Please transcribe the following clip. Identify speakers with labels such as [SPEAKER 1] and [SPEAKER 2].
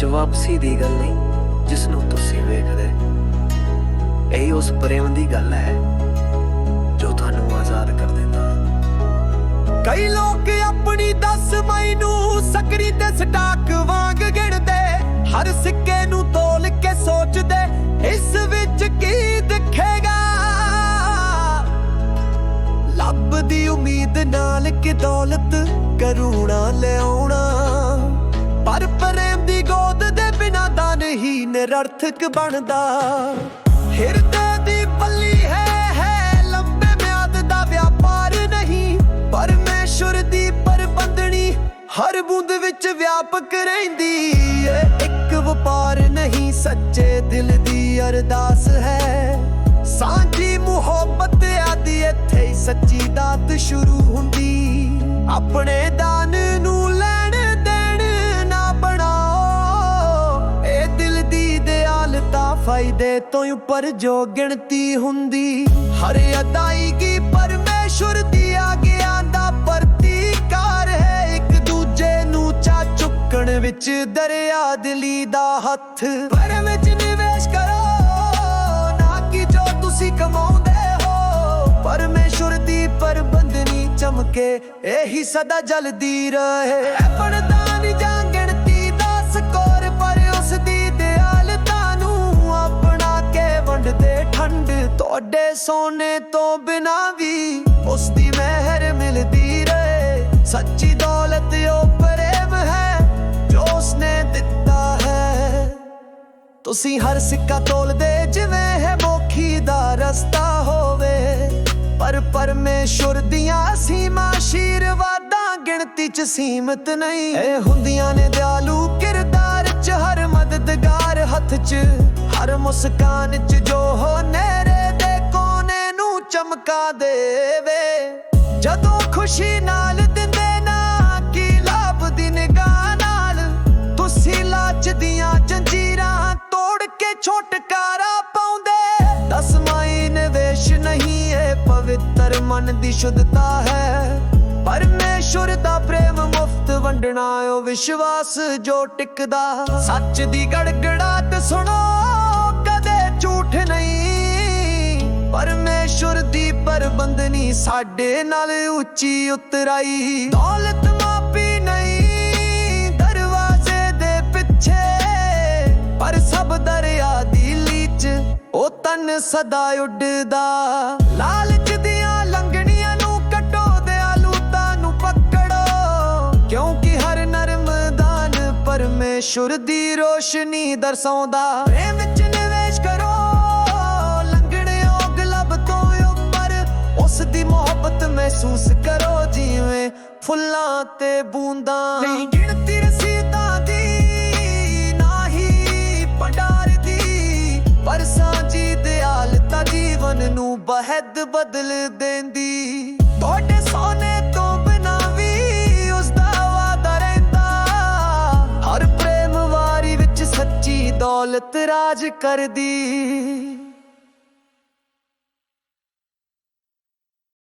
[SPEAKER 1] ਵਿੱਚ ਵਾਪਸੀ ਦੀ ਗੱਲ ਨਹੀਂ ਜਿਸ ਨੂੰ ਤੁਸੀਂ ਵੇਖਦੇ ਇਹ ਉਸ ਪ੍ਰੇਮ ਦੀ ਗੱਲ ਹੈ, ਜੋ ਤੁਹਾਨੂੰ ਆਜ਼ਾਦ ਕਰ ਦਿੰਦਾ।
[SPEAKER 2] ਕਈ ਲੋਕ ਆਪਣੀ 10 ਮਈ ਨੂੰ ਸਕਰੀ ਤੇ ਸਟਾਕ ਵਾਂਗ ਗਿਣਦੇ, ਹਰ ਸਿੱਕੇ ਨੂੰ ਤੋਲ ਕੇ ਸੋਚਦੇ, ਇਸ ਵਿੱਚ ਕੀ ਦਿਖੇਗਾ? ਲੱਭਦੀ ਉਮੀਦ ਨਾਲ ਕਿ ਦੌਲਤ ਕਰੂਣਾ, ਲਿਆਉਣਾ। ਪਰ ਪ੍ਰੇਮ ਦੀ ਗੋਦ ਦੇ ਬਿਨਾ ਦਾ ਨਹੀਂ ਨਿਰਰਥਕ ਬਣਦਾ। ਹਿਰਦੇ ਦੀ ਪੱਲੀ ਹੈ ਹੈ, ਲੰਬੇ ਮਿਆਦ ਦਾ ਵਪਾਰ ਨਹੀਂ। ਪਰਮੇਸ਼ਵਰ ਦੀ ਪਰਬੰਦਣੀ ਹਰ ਬੂੰਦ ਵਿੱਚ ਵਿਆਪਕ ਰਹਿੰਦੀ ਏ। ਇੱਕ ਵਪਾਰ ਨਹੀਂ, ਸੱਚੇ ਦਿਲ ਦੀ ਅਰਦਾਸ ਹੈ। ਸਾਂਝੀ ਮੁਹੱਬਤ ਆਦੀ ਇੱਥੇ ਸੱਚੀ ਦਾਤ ਸ਼ੁਰੂ ਹੁੰਦੀ। ਆਪਣੇ ਦਾਨ ਨੂੰ ਫਾਇਦੇ ਤੋਂ ਉੱਪਰ ਜੋ ਗਿਣਤੀ ਹੁੰਦੀ। ਹਰ ਅਦਾਇਗੀ ਪਰਮੇਸ਼ਵਰ ਦੀ ਆਗਿਆ ਦਾ ਪ੍ਰਤੀਕਾਰ ਹੈ। ਇੱਕ ਦੂਜੇ ਨੂੰ ਚਾ ਚੁੱਕਣ ਵਿੱਚ ਦਰਿਆ ਦਿਲੀ ਦਾ ਹੱਥ। ਪਰ ਵਿੱਚ ਨਿਵੇਸ਼ ਕਰੋ, ਨਾ ਕਿ ਜੋ ਤੁਸੀਂ ਕਮਾਉਂਦੇ ਹੋ। ਪਰਮੇਸ਼ਵਰ ਦੀ ਪਰਬੰਦਨੀ ਚਮਕੇ, ਇਹੀ ਸਦਾ ਜਲਦੀ ਰਹੇ। ਪਰਦਾਨ ਜਾਂ ਠੰਡ ਸੋਨੇ ਤੋਂ ਬਿਨਾ ਵੀ ਉਸ ਦੀ ਮਿਹਰ ਮਿਲਦੀ ਰਹੇ। ਸੱਚੀ ਦੌਲਤ ਉਹ ਪ੍ਰੇਮ ਹੈ ਜੋ ਉਸਨੇ ਦਿੱਤਾ ਹੈ। ਤੁਸੀਂ ਹਰ ਸਿੱਕਾ ਤੋਲਦੇ, ਜਿਵੇਂ ਹੈ ਮੋਖੀ ਦਾ ਰਸਤਾ ਹੋਵੇ। ਪਰ ਪਰਮੇਸ਼ਵਰ ਦੀਆਂ ਸੀਮਾ ਆਸ਼ੀਰਵਾਦਾਂ ਗਿਣਤੀ ਚ ਸੀਮਤ ਨਹੀਂ। ਇਹ ਹੁੰਦੀਆਂ ਨੇ ਦਿਆਲੂ ਕਿਰਦਾਰ ਚ ਹਰ ਮਦਦਗਾਰ ਹੱਥ ਚ। ਹਰ ਮੁਸਕਾਨ ਚ ਜੋ ਹੋ ਨੇਰੇ ਚਮਕਾ ਦੇਵੇ। ਜਦੋਂ ਖੁਸ਼ੀ ਨਾਲ ਦਿੰਦੇ ਨਾ, ਕੀ ਲਾਭ ਦੀ ਨਿਗਾਹ ਨਾਲ? ਤੁਸੀਂ ਲਾਚ ਦੀਆਂ ਜੰਜੀਰਾਂ ਤੋੜ ਕੇ ਛੋਟਕਾਰਾ ਪਾਉਂਦੇ। ਦਸਮਾਈ ਨਿਵੇਸ਼ ਨਹੀਂ ਇਹ ਪਵਿੱਤਰ ਮਨ ਦੀ ਸ਼ੁੱਧਤਾ ਹੈ। ਪਰਮੇਸ਼ਵਰ ਦਾ ਪ੍ਰੇਮ ਮੁਫਤ ਵੰਡਣਾ, ਉਹ ਵਿਸ਼ਵਾਸ ਜੋ ਟਿਕਦਾ। ਸੱਚ ਦੀ ਗੜਗੜਾਟ ਸੁਣੋ, ਕਦੇ ਝੂਠ ਨਹੀਂ। ਪਰਮੇਸ਼ੁਰ ਦੀ ਪਰਬੰਦਨੀ ਸਾਡੇ ਨਾਲ ਉੱਚੀ ਉਤਰਾਈ। ਦੌਲਤ ਮਾਪੀ ਨਹੀਂ ਦਰਵਾਜ਼ੇ ਦੇ ਪਿੱਛੇ, ਪਰ ਸਭ ਦਰਿਆ ਦੀ ਲੀਚ ਉਹ ਤਨ ਸਦਾ ਉੱਡਦਾ। ਲਾਲਚ ਦੀਆਂ ਲੰਗਣੀਆਂ ਨੂੰ ਕੱਟੋ ਦਿਆਲੂਤਾ ਨੂੰ ਪਕੜੋ, ਕਿਉਂਕਿ ਹਰ ਨਰਮਦਾਨ ਪਰਮੇਸ਼ੁਰ ਦੀ ਰੋਸ਼ਨੀ ਦਰਸਾਉਂਦਾ। ਪ੍ਰੇਮ ਉਸ ਦੀ ਮੁਹੱਬਤ ਮਹਿਸੂਸ ਕਰੋ ਜਿਵੇਂ ਫੁੱਲਾਂ ਤੇ ਬੂੰਦਾਂ। ਨਹੀਂ ਗਿਣਤੀ ਰਸੀਦਾਂ ਦੀ, ਨਾ ਹੀ ਭੰਡਾਰ ਦੀ, ਪਰ ਸਾਂਝੀ ਦਿਆਲਤਾ ਜੀਵਨ ਨੂੰ ਬਹਿਦ ਬਦਲ ਦਿੰਦੀ। ਤੁਹਾਡੇ ਸੋਨੇ ਤੋਂ ਬਿਨਾ ਵੀ ਉਸ ਦਾ ਵਾਦਾ ਰਹਿੰਦਾ। ਹਰ ਪ੍ਰੇਮ ਵਾਰੀ ਵਿੱਚ ਸੱਚੀ ਦੌਲਤ ਰਾਜ ਕਰਦੀ।